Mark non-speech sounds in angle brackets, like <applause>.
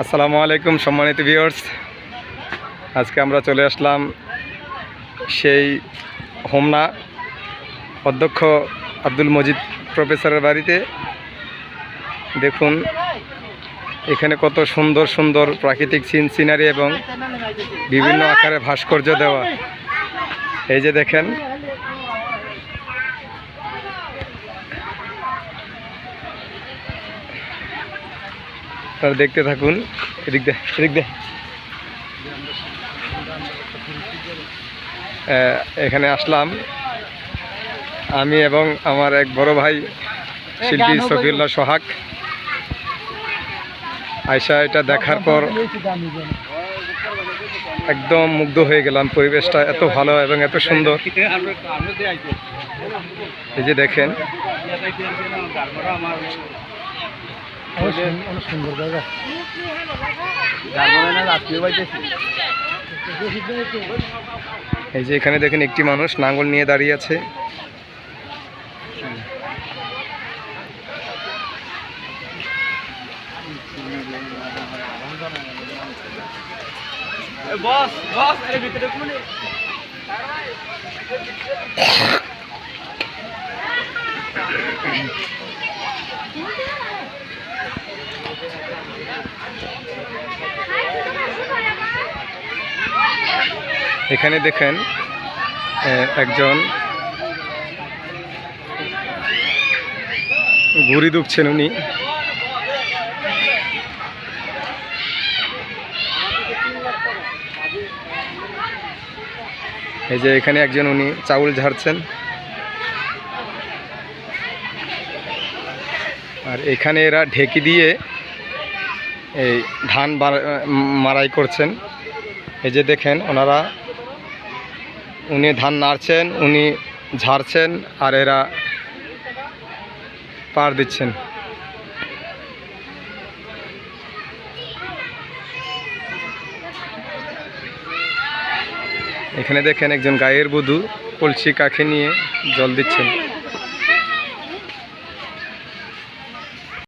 আসসালামু আলাইকুম সম্মানিত ভিউয়ার্স। আজকে আমরা চলে আসলাম সেই হোমনা অধ্যক্ষ আব্দুল মজিদ প্রফেসরের বাড়িতে। দেখুন, এখানে কত সুন্দর সুন্দর প্রাকৃতিক সিন সিনারি এবং বিভিন্ন আকারে ভাস্কর্য দেওয়া। এই যে দেখেন তারা দেখতে থাকুন। এদিক দে এদিক দে। এখানে আসলাম। আমি এবং আমার এক বড় ভাই শিল্পী সফিউল্লাহ সোহাগ। আয়সা এটা দেখার পর একদম মুগ্ধ হয়ে গেলাম। পরিবেশটা এত ভালো এবং এত সুন্দর। এই যে দেখেন। অনেক সুন্দর জায়গা এই যে এখানে দেখেন একটি মানুষ নাঙ্গল নিয়ে দাঁড়িয়ে আছে। বস বস এর ভিতরে কোন <coughs> এখানে দেখেন একজন ঘুড়ি দুখছেন উনি। এই যে এখানে একজন উনি চাউল ঝাড়ছেন। আর এখানে এরা ঢেকি দিয়ে এই ধান মারাই করছেন। এই যে দেখেন, ওনারা উনি ধান নাড়ছেন, উনি ঝাড়ছেন, আর এরা পার দিচ্ছেন। এখানে দেখেন একজন গায়ের বধূ কলসি কাকে নিয়ে জল দিচ্ছেন।